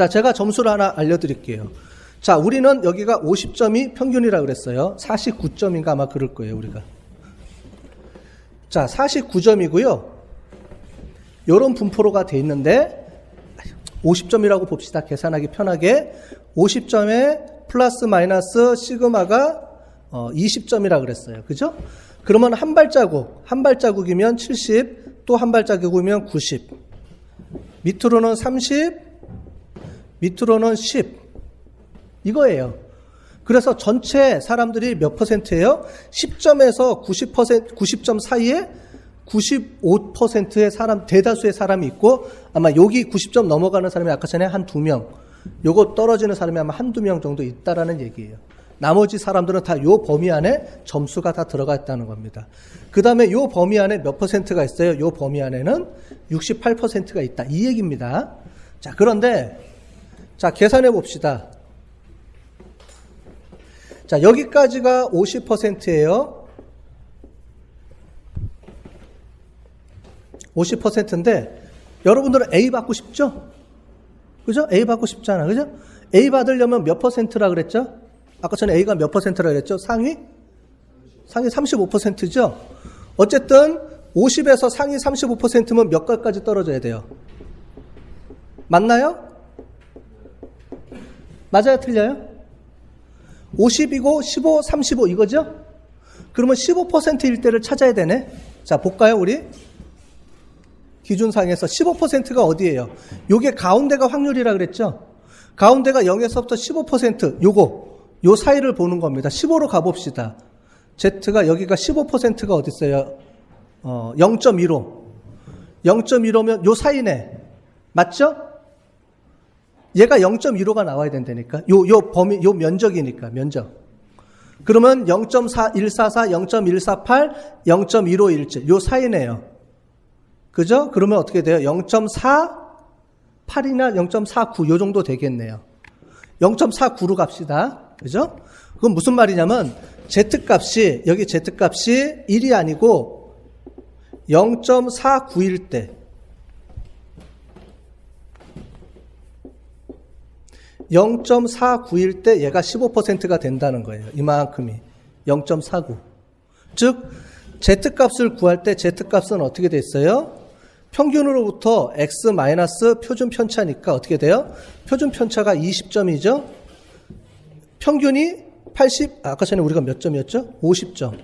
자, 제가 점수를 하나 알려드릴게요. 자, 우리는 여기가 50점이 평균이라 그랬어요. 49점인가 아마 그럴 거예요, 우리가. 자, 49점이고요. 요런 분포로가 돼 있는데 50점이라고 봅시다. 계산하기 편하게. 50점에 플러스 마이너스 시그마가 어, 20점이라 그랬어요. 그죠? 그러면 한 발자국, 한 발자국이면 70, 또 한 발자국이면 90. 밑으로는 30, 밑으로는 10. 이거예요. 그래서 전체 사람들이 몇 퍼센트예요? 10점에서 90%, 90점 사이에 95%의 사람, 대다수의 사람이 있고 아마 여기 90점 넘어가는 사람이 아까 전에 한 두 명, 요거 떨어지는 사람이 아마 한두 명 정도 있다라는 얘기예요. 나머지 사람들은 다 요 범위 안에 점수가 다 들어가 있다는 겁니다. 그 다음에 요 범위 안에 몇 퍼센트가 있어요? 요 범위 안에는 68%가 있다. 이 얘기입니다. 자, 그런데, 자, 계산해 봅시다. 자, 여기까지가 50%예요. 50%인데 여러분들은 A 받고 싶죠? 그죠? A 받고 싶잖아. 그죠? A 받으려면 몇 퍼센트라 그랬죠? 아까 전에 A가 몇 퍼센트라 그랬죠? 상위? 상위 35%죠? 어쨌든 50에서 상위 35%면 몇 가까지 떨어져야 돼요? 맞나요? 맞아요? 틀려요? 50이고 15, 35 이거죠? 그러면 15%일 때를 찾아야 되네. 자, 볼까요, 우리? 기준상에서 15%가 어디예요? 요게 가운데가 확률이라 그랬죠? 가운데가 0에서부터 15% 요거 요 사이를 보는 겁니다. 15로 가봅시다. Z가 여기가 15%가 어디 있어요? 어, 0.15. 0.15면 요 사이네. 맞죠? 얘가 0.15가 나와야 된다니까. 요, 요 범위, 요 면적이니까, 면적. 그러면 0.4144, 0.148, 0.1517. 요 사이네요. 그죠? 그러면 어떻게 돼요? 0.48이나 0.49, 요 정도 되겠네요. 0.49로 갑시다. 그죠? 그건 무슨 말이냐면, Z값이, 여기 Z값이 1이 아니고 0.49일 때, 0.49일 때 얘가 15%가 된다는 거예요. 이만큼이. 0.49. 즉, Z값을 구할 때 Z값은 어떻게 됐어요? 평균으로부터 X 표준 편차니까 어떻게 돼요? 표준 편차가 20점이죠? 평균이 80, 아까 전에 우리가 몇 점이었죠? 50점.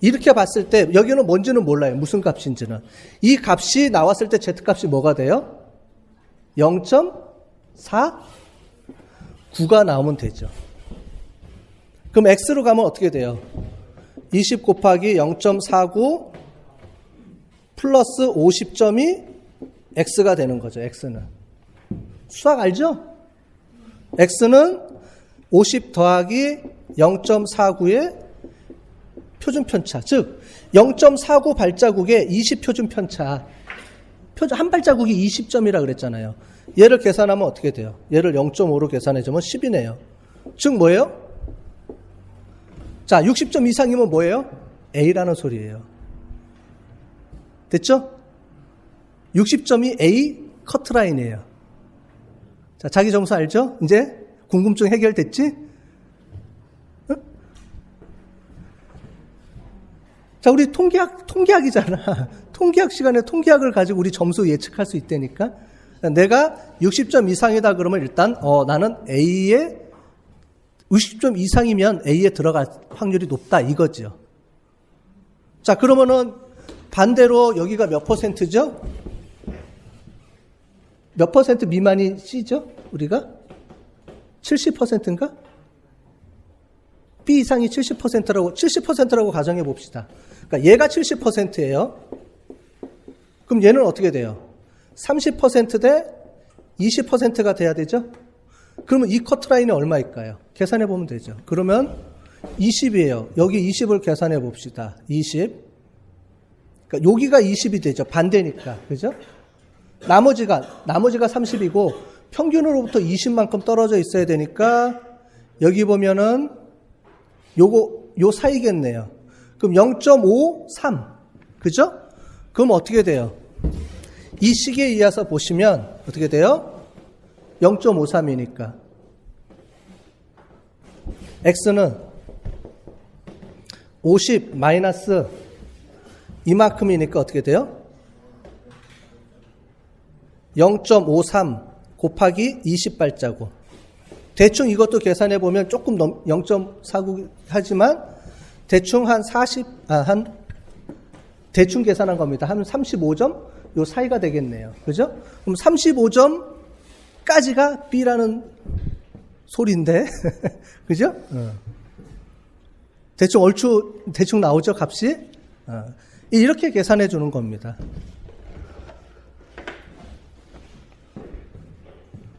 이렇게 봤을 때, 여기는 뭔지는 몰라요. 무슨 값인지는. 이 값이 나왔을 때 Z값이 뭐가 돼요? 0.4? 9가 나오면 되죠. 그럼 X로 가면 어떻게 돼요? 20 곱하기 0.49 플러스 50점이 X가 되는 거죠. X는. 수학 알죠? X는 50 더하기 0.49의 표준 편차. 즉, 0.49 발자국에 20 표준 편차. 한 발자국이 20점이라 그랬잖아요. 얘를 계산하면 어떻게 돼요? 얘를 0.5로 계산해주면 10이네요. 즉, 뭐예요? 자, 60점 이상이면 뭐예요? A라는 소리예요. 됐죠? 60점이 A 커트라인이에요. 자, 자기 점수 알죠? 이제 궁금증 해결됐지? 어? 자, 우리 통계학, 통계학이잖아. 통계학 시간에 통계학을 가지고 우리 점수 예측할 수 있다니까? 내가 60점 이상이다 그러면 일단, 어, 나는 A에 60점 이상이면 A에 들어갈 확률이 높다 이거죠. 자, 그러면은 반대로 여기가 몇 퍼센트죠? 몇 퍼센트 미만이 C죠? 우리가? 70%인가? B 이상이 70%라고, 70%라고 가정해 봅시다. 그러니까 얘가 70%예요. 그럼 얘는 어떻게 돼요? 30%대 20%가 돼야 되죠? 그러면 이 커트라인이 얼마일까요? 계산해 보면 되죠. 그러면 20이에요. 여기 20을 계산해 봅시다. 20. 그러니까 여기가 20이 되죠. 반대니까. 그죠? 나머지가, 나머지가 30이고 평균으로부터 20만큼 떨어져 있어야 되니까 여기 보면은 요거, 요 사이겠네요. 그럼 0.53. 그죠? 그럼 어떻게 돼요? 이 시계에 의해서 보시면 어떻게 돼요? 0.53이니까. x는 50 마이너스 이만큼이니까 어떻게 돼요? 0.53 곱하기 20발자국. 대충 이것도 계산해 보면 조금 넘 0.49 하지만 대충 한 40, 아, 한 대충 계산한 겁니다. 한 35점 요 사이가 되겠네요. 그죠? 그럼 35점까지가 B라는 소리인데. 그죠? 어. 대충 얼추 대충 나오죠, 값이? 어. 이렇게 계산해 주는 겁니다.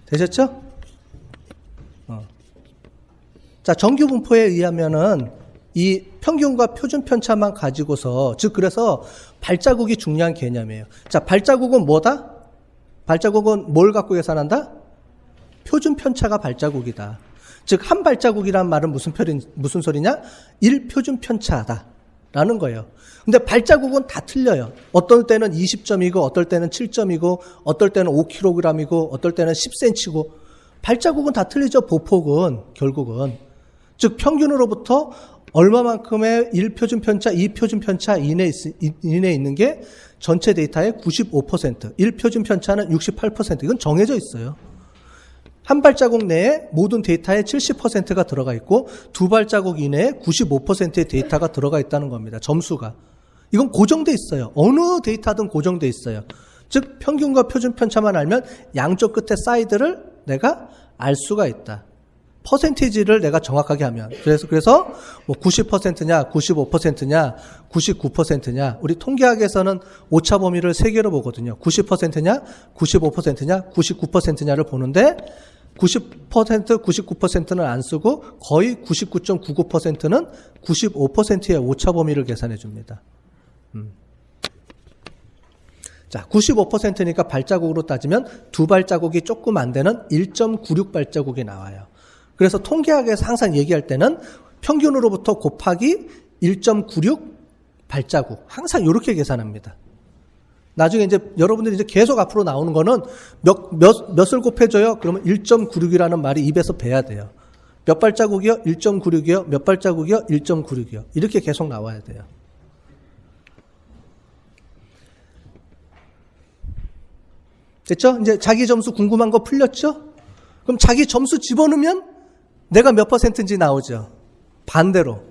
되셨죠? 어. 자, 정규 분포에 의하면은 이 평균과 표준 편차만 가지고서 즉 그래서 발자국이 중요한 개념이에요. 자, 발자국은 뭐다? 발자국은 뭘 갖고 계산한다? 표준 편차가 발자국이다. 즉 한 발자국이란 말은 무슨 표린 무슨 소리냐? 1 표준 편차다. 라는 거예요. 근데 발자국은 다 틀려요. 어떨 때는 20점이고, 어떨 때는 7점이고, 어떨 때는 5kg이고, 어떨 때는 10cm고, 발자국은 다 틀리죠. 보폭은, 결국은. 즉, 평균으로부터 얼마만큼의 1표준 편차, 2표준 편차 이내에, 있, 이내에 있는 게 전체 데이터의 95%, 1표준 편차는 68%. 이건 정해져 있어요. 한 발자국 내에 모든 데이터의 70%가 들어가 있고 두 발자국 이내에 95%의 데이터가 들어가 있다는 겁니다. 점수가. 이건 고정돼 있어요. 어느 데이터든 고정돼 있어요. 즉 평균과 표준 편차만 알면 양쪽 끝에 사이드를 내가 알 수가 있다. 퍼센티지를 내가 정확하게 하면 그래서 그래서 뭐 90%냐 95%냐 99%냐 우리 통계학에서는 오차 범위를 세 개로 보거든요. 90%냐 95%냐 99%냐를 보는데 90% 99%는 안 쓰고 거의 99.99%는 95%의 오차 범위를 계산해 줍니다. 음. 자, 95%니까 발자국으로 따지면 두 발자국이 조금 안 되는 1.96 발자국이 나와요. 그래서 통계학에서 항상 얘기할 때는 평균으로부터 곱하기 1.96 발자국. 항상 이렇게 계산합니다. 나중에 이제 여러분들이 이제 계속 앞으로 나오는 거는 몇, 몇, 몇을 곱해줘요? 그러면 1.96이라는 말이 입에서 배야 돼요. 몇 발자국이요? 1.96이요? 몇 발자국이요? 1.96이요? 이렇게 계속 나와야 돼요. 됐죠? 이제 자기 점수 궁금한 거 풀렸죠? 그럼 자기 점수 집어넣으면 내가 몇 퍼센트인지 나오죠. 반대로.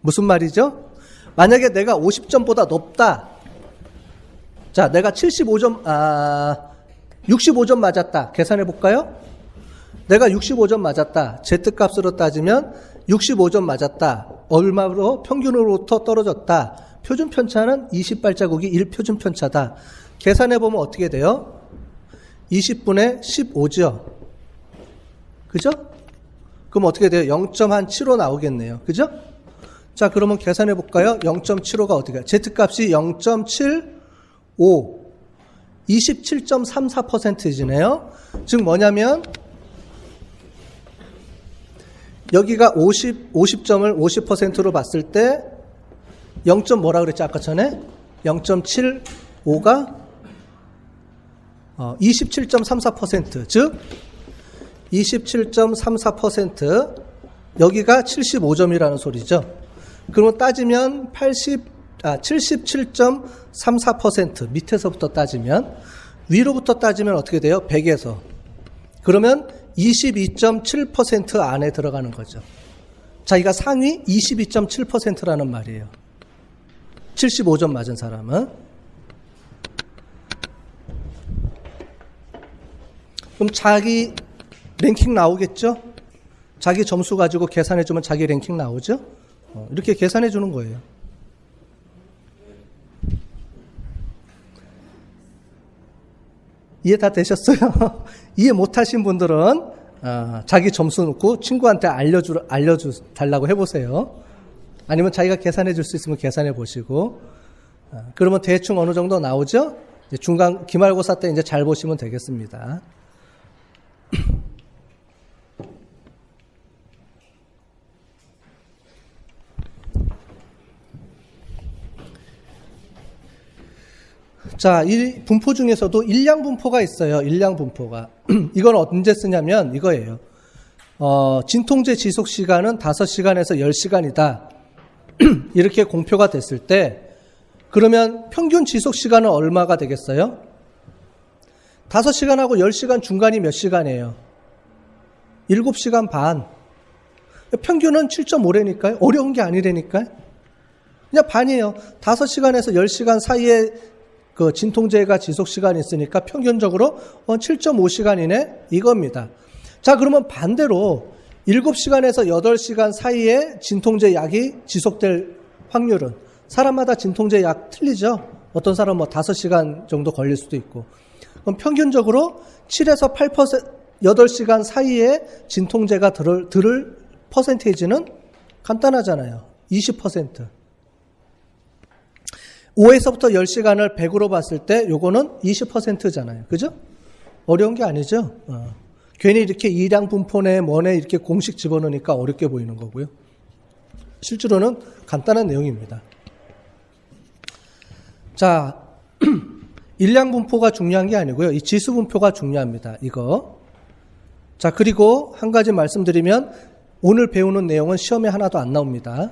무슨 말이죠? 만약에 내가 50점보다 높다. 자, 내가 75점, 아, 65점 맞았다. 계산해 볼까요? 내가 65점 맞았다. Z값으로 따지면 65점 맞았다. 얼마로? 평균으로부터 떨어졌다. 표준 편차는 20발자국이 1표준 편차다. 계산해 보면 어떻게 돼요? 20분의 15죠. 그죠? 그럼 어떻게 돼요? 0.75 나오겠네요. 그죠? 자, 그러면 계산해 볼까요? 0.75가 어떻게 해요? Z값이 0.75. 27.34%이네요. 즉 뭐냐면 여기가 50 50점을 50%로 봤을 때 0. 뭐라 그랬지 아까 전에 0.75가 어, 27.34%, 즉 27.34% 여기가 75점이라는 소리죠. 그러면 따지면 80, 아, 77.34% 밑에서부터 따지면 위로부터 따지면 어떻게 돼요? 100에서. 그러면 22.7% 안에 들어가는 거죠. 자기가 상위 22.7%라는 말이에요. 75점 맞은 사람은. 그럼 자기 랭킹 나오겠죠? 자기 점수 가지고 계산해주면 자기 랭킹 나오죠? 어, 이렇게 계산해주는 거예요. 이해 다 되셨어요? 이해 못하신 분들은 어, 자기 점수 놓고 친구한테 알려주 알려주 달라고 해보세요. 아니면 자기가 계산해 줄 수 있으면 계산해 보시고 어, 그러면 대충 어느 정도 나오죠? 중간 기말고사 때 이제 잘 보시면 되겠습니다. 자, 이 분포 중에서도 일량 분포가 있어요. 일량 분포가. 이건 언제 쓰냐면 이거예요. 어, 진통제 지속 시간은 5시간에서 10시간이다. 이렇게 공표가 됐을 때 그러면 평균 지속 시간은 얼마가 되겠어요? 5시간하고 10시간 중간이 몇 시간이에요? 7시간 반. 평균은 7.5래니까요. 어려운 게 아니라니까요. 그냥 반이에요. 5시간에서 10시간 사이에 그 진통제가 지속 시간이 있으니까 평균적으로 7.5시간이네 이겁니다. 자, 그러면 반대로 7시간에서 8시간 사이에 진통제 약이 지속될 확률은 사람마다 진통제 약 틀리죠. 어떤 사람은 뭐 5시간 정도 걸릴 수도 있고. 그럼 평균적으로 7에서 8% 8시간 사이에 진통제가 들을, 들을 퍼센테이지는 간단하잖아요. 20%. 5에서부터 10시간을 100으로 봤을 때 요거는 20%잖아요. 그죠? 어려운 게 아니죠? 어. 괜히 이렇게 이량 분포내 뭐네 이렇게 공식 집어넣으니까 어렵게 보이는 거고요. 실제로는 간단한 내용입니다. 자, 일량 분포가 중요한 게 아니고요. 이 지수 분포가 중요합니다. 이거. 자, 그리고 한 가지 말씀드리면 오늘 배우는 내용은 시험에 하나도 안 나옵니다.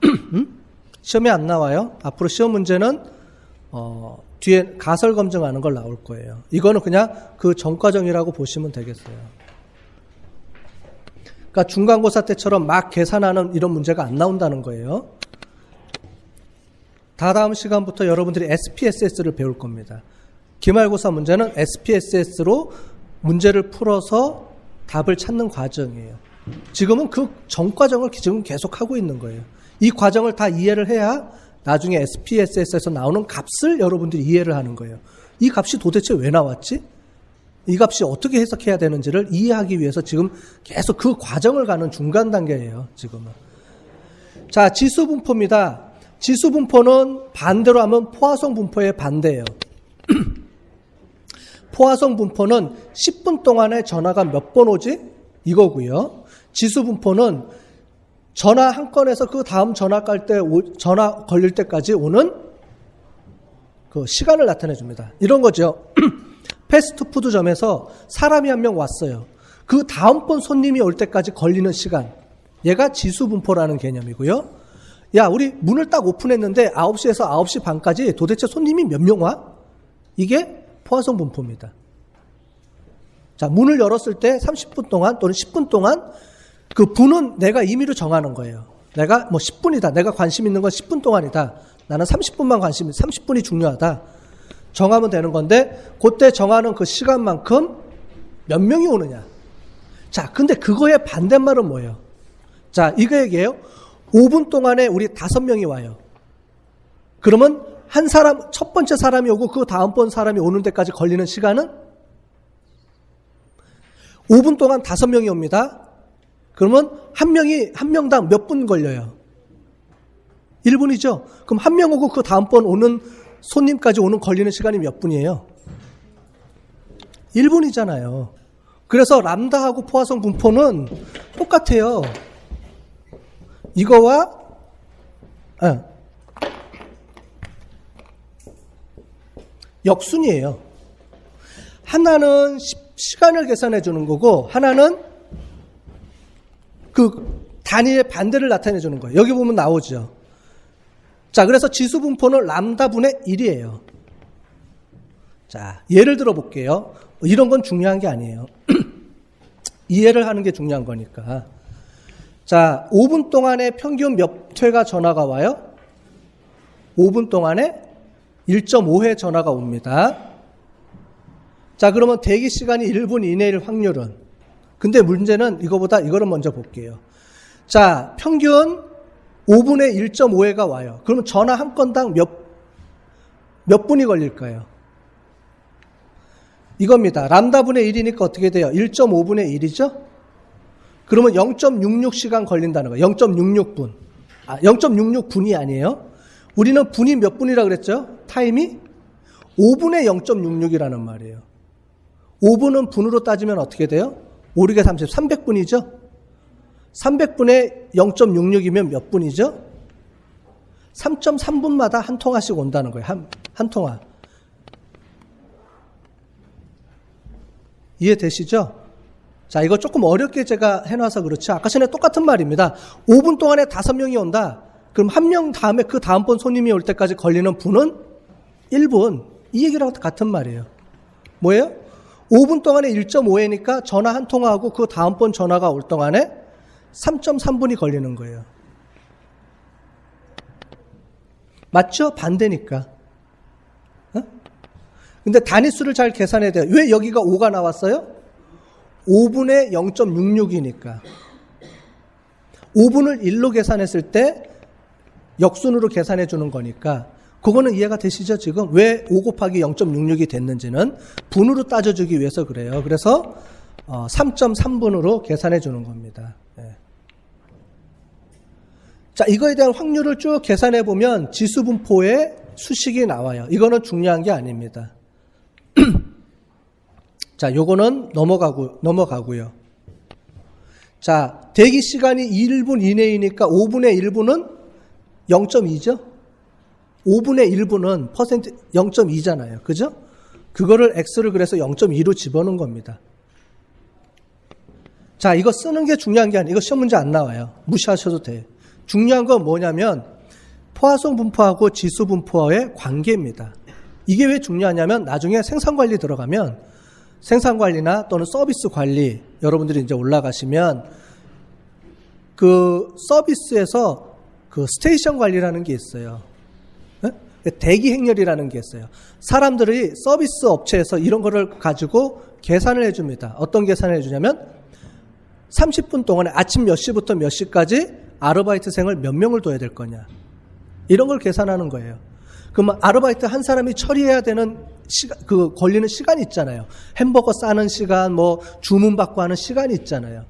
음? 시험에 안 나와요. 앞으로 시험 문제는 어, 뒤에 가설 검증하는 걸 나올 거예요. 이거는 그냥 그 전과정이라고 보시면 되겠어요. 그러니까 중간고사 때처럼 막 계산하는 이런 문제가 안 나온다는 거예요. 다다음 시간부터 여러분들이 SPSS를 배울 겁니다. 기말고사 문제는 SPSS로 문제를 풀어서 답을 찾는 과정이에요. 지금은 그 전과정을 지금 계속 하고 있는 거예요. 이 과정을 다 이해를 해야 나중에 SPSS에서 나오는 값을 여러분들이 이해를 하는 거예요. 이 값이 도대체 왜 나왔지? 이 값이 어떻게 해석해야 되는지를 이해하기 위해서 지금 계속 그 과정을 가는 중간 단계예요, 지금은. 자, 지수 분포입니다. 지수 분포는 반대로 하면 포화성 분포의 반대예요. 포화성 분포는 10분 동안에 전화가 몇 번 오지? 이거고요. 지수 분포는 전화 한 건에서 그 다음 전화 깔 때 전화 걸릴 때까지 오는 그 시간을 나타내 줍니다. 이런 거죠. 패스트푸드점에서 사람이 한 명 왔어요. 그 다음번 손님이 올 때까지 걸리는 시간. 얘가 지수 분포라는 개념이고요. 야, 우리 문을 딱 오픈했는데 9시에서 9시 반까지 도대체 손님이 몇 명 와? 이게 포화성 분포입니다. 자, 문을 열었을 때 30분 동안 또는 10분 동안 그 분은 내가 임의로 정하는 거예요. 내가 뭐 10분이다. 내가 관심 있는 건 10분 동안이다. 나는 30분만 관심, 30분이 중요하다. 정하면 되는 건데, 그때 정하는 그 시간만큼 몇 명이 오느냐. 자, 근데 그거의 반대말은 뭐예요? 자, 이거 얘기해요. 5분 동안에 우리 다섯 명이 와요. 그러면 한 사람, 첫 번째 사람이 오고 그 다음번 사람이 오는 데까지 걸리는 시간은 5분 동안 다섯 명이 옵니다. 그러면 한 명이 한 명당 몇 분 걸려요? 1분이죠. 그럼 한 명 오고 그 다음번 오는 손님까지 오는 걸리는 시간이 몇 분이에요? 1분이잖아요. 그래서 람다하고 포화성 분포는 똑같아요. 이거와 아, 역순이에요. 하나는 시간을 계산해 주는 거고 하나는 그 단위의 반대를 나타내 주는 거예요. 여기 보면 나오죠. 자, 그래서 지수 분포는 람다 분의 1이에요. 자, 예를 들어 볼게요. 이런 건 중요한 게 아니에요. 이해를 하는 게 중요한 거니까. 자, 5분 동안에 평균 몇 회가 전화가 와요? 5분 동안에 1.5회 전화가 옵니다. 자, 그러면 대기 시간이 1분 이내일 확률은 근데 문제는 이거보다 이거를 먼저 볼게요. 자, 평균 5분에 1.5회가 와요. 그러면 전화 한 건당 몇, 몇 분이 걸릴까요? 이겁니다. 람다분의 1이니까 어떻게 돼요? 1.5분의 1이죠? 그러면 0.66시간 걸린다는 거예요. 0.66분. 아, 0.66분이 아니에요. 우리는 분이 몇 분이라 그랬죠? 타임이 5분의 0.66이라는 말이에요. 5분은 분으로 따지면 어떻게 돼요? 5, 6에 30, 300분이죠? 300분에 0.66이면 몇 분이죠? 3.3분마다 한 통화씩 온다는 거예요. 한, 한 통화. 이해되시죠? 자, 이거 조금 어렵게 제가 해놔서 그렇지. 아까 전에 똑같은 말입니다. 5분 동안에 다섯 명이 온다. 그럼 한 명 다음에 그 다음번 손님이 올 때까지 걸리는 분은 1분. 이 얘기랑 같은 말이에요. 뭐예요? 5분 동안에 1.5회니까 전화 한 통화하고 그 다음번 전화가 올 동안에 3.3분이 걸리는 거예요. 맞죠? 반대니까. 어? 근데 단위수를 잘 계산해야 돼요. 왜 여기가 5가 나왔어요? 5분의 0.66이니까. 5분을 1로 계산했을 때 역순으로 계산해 주는 거니까 그거는 이해가 되시죠? 지금 왜 5 곱하기 0.66이 됐는지는 분으로 따져주기 위해서 그래요. 그래서 3.3분으로 계산해 주는 겁니다. 예. 자, 이거에 대한 확률을 쭉 계산해 보면 지수 분포의 수식이 나와요. 이거는 중요한 게 아닙니다. 자, 요거는 넘어가고 넘어가고요. 자, 대기 시간이 1분 이내이니까 5분의 1분은 0.2죠? 5분의 1분은 퍼센트 0.2잖아요. 그죠? 그거를 x를 그래서 0.2로 집어넣은 겁니다. 자, 이거 쓰는 게 중요한 게 아니에요. 이거 시험 문제 안 나와요. 무시하셔도 돼. 중요한 건 뭐냐면 포화성 분포하고 지수 분포와의 관계입니다. 이게 왜 중요하냐면 나중에 생산 관리 들어가면 생산 관리나 또는 서비스 관리 여러분들이 이제 올라가시면 그 서비스에서 그 스테이션 관리라는 게 있어요. 네? 대기 행렬이라는 게 있어요. 사람들이 서비스 업체에서 이런 거를 가지고 계산을 해줍니다. 어떤 계산을 해주냐면 30분 동안에 아침 몇 시부터 몇 시까지 아르바이트생을 몇 명을 둬야 될 거냐. 이런 걸 계산하는 거예요. 그러면 아르바이트 한 사람이 처리해야 되는 시간, 그 걸리는 시간이 있잖아요. 햄버거 싸는 시간, 뭐 주문 받고 하는 시간이 있잖아요.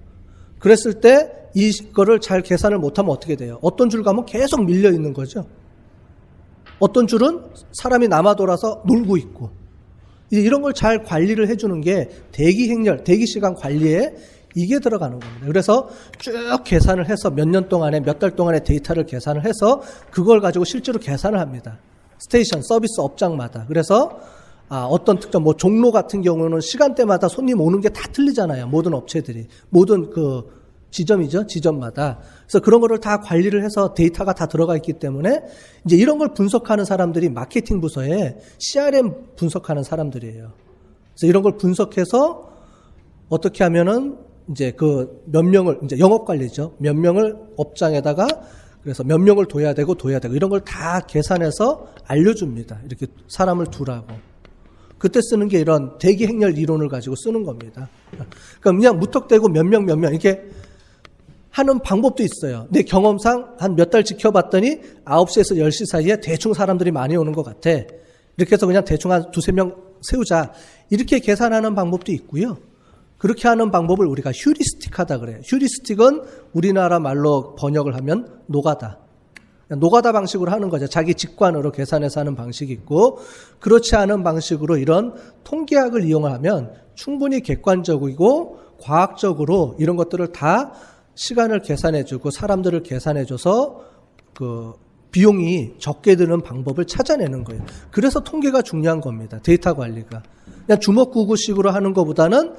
그랬을 때 이거를 잘 계산을 못하면 어떻게 돼요? 어떤 줄 가면 계속 밀려 있는 거죠. 어떤 줄은 사람이 남아 돌아서 놀고 있고 이제 이런 걸 잘 관리를 해주는 게 대기 행렬, 대기 시간 관리에 이게 들어가는 겁니다. 그래서 쭉 계산을 해서 몇 년 동안에 몇 달 동안의 데이터를 계산을 해서 그걸 가지고 실제로 계산을 합니다. 스테이션 서비스 업장마다. 그래서 아, 어떤 특정 뭐 종로 같은 경우는 시간대마다 손님 오는 게 다 틀리잖아요. 모든 업체들이 모든 그 지점이죠. 지점마다. 그래서 그런 거를 다 관리를 해서 데이터가 다 들어가 있기 때문에 이제 이런 걸 분석하는 사람들이 마케팅 부서에 CRM 분석하는 사람들이에요. 그래서 이런 걸 분석해서 어떻게 하면은 이제 그 몇 명을 이제 영업 관리죠. 몇 명을 업장에다가 그래서 몇 명을 둬야 되고 둬야 되고 이런 걸 다 계산해서 알려줍니다. 이렇게 사람을 두라고. 그때 쓰는 게 이런 대기 행렬 이론을 가지고 쓰는 겁니다. 그러니까 그냥 무턱대고 몇 명 몇명 이렇게 하는 방법도 있어요. 내 경험상 한 몇 달 지켜봤더니 9시에서 10시 사이에 대충 사람들이 많이 오는 것 같아. 이렇게 해서 그냥 대충 한 두세 명 세우자. 이렇게 계산하는 방법도 있고요. 그렇게 하는 방법을 우리가 휴리스틱 하다 그래요. 휴리스틱은 우리나라 말로 번역을 하면 노가다. 노가다 방식으로 하는 거죠. 자기 직관으로 계산해서 하는 방식이 있고, 그렇지 않은 방식으로 이런 통계학을 이용을 하면 충분히 객관적이고 과학적으로 이런 것들을 다 시간을 계산해주고 사람들을 계산해줘서 그 비용이 적게 드는 방법을 찾아내는 거예요. 그래서 통계가 중요한 겁니다. 데이터 관리가. 그냥 주먹구구식으로 하는 것보다는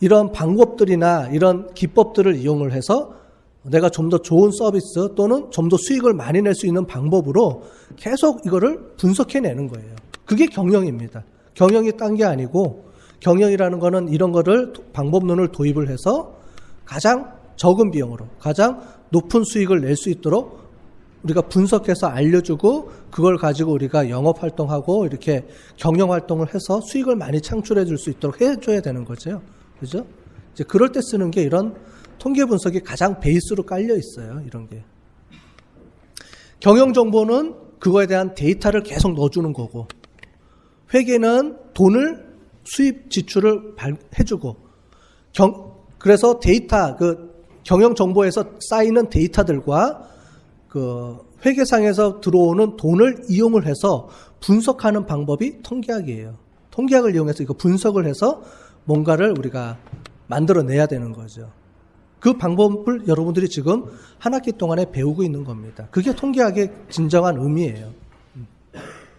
이런 방법들이나 이런 기법들을 이용을 해서 내가 좀 더 좋은 서비스 또는 좀 더 수익을 많이 낼 수 있는 방법으로 계속 이거를 분석해내는 거예요. 그게 경영입니다. 경영이 딴 게 아니고 경영이라는 거는 이런 거를 방법론을 도입을 해서 가장 적은 비용으로 가장 높은 수익을 낼 수 있도록 우리가 분석해서 알려주고 그걸 가지고 우리가 영업 활동하고 이렇게 경영 활동을 해서 수익을 많이 창출해 줄 수 있도록 해줘야 되는 거죠. 그죠? 이제 그럴 때 쓰는 게 이런 통계 분석이 가장 베이스로 깔려 있어요. 이런 게. 경영 정보는 그거에 대한 데이터를 계속 넣어주는 거고, 회계는 돈을 수입 지출을 해주고, 경, 그래서 데이터, 그 경영 정보에서 쌓이는 데이터들과 그 회계상에서 들어오는 돈을 이용을 해서 분석하는 방법이 통계학이에요. 통계학을 이용해서 이거 분석을 해서 뭔가를 우리가 만들어내야 되는 거죠. 그 방법을 여러분들이 지금 한 학기 동안에 배우고 있는 겁니다. 그게 통계학의 진정한 의미예요.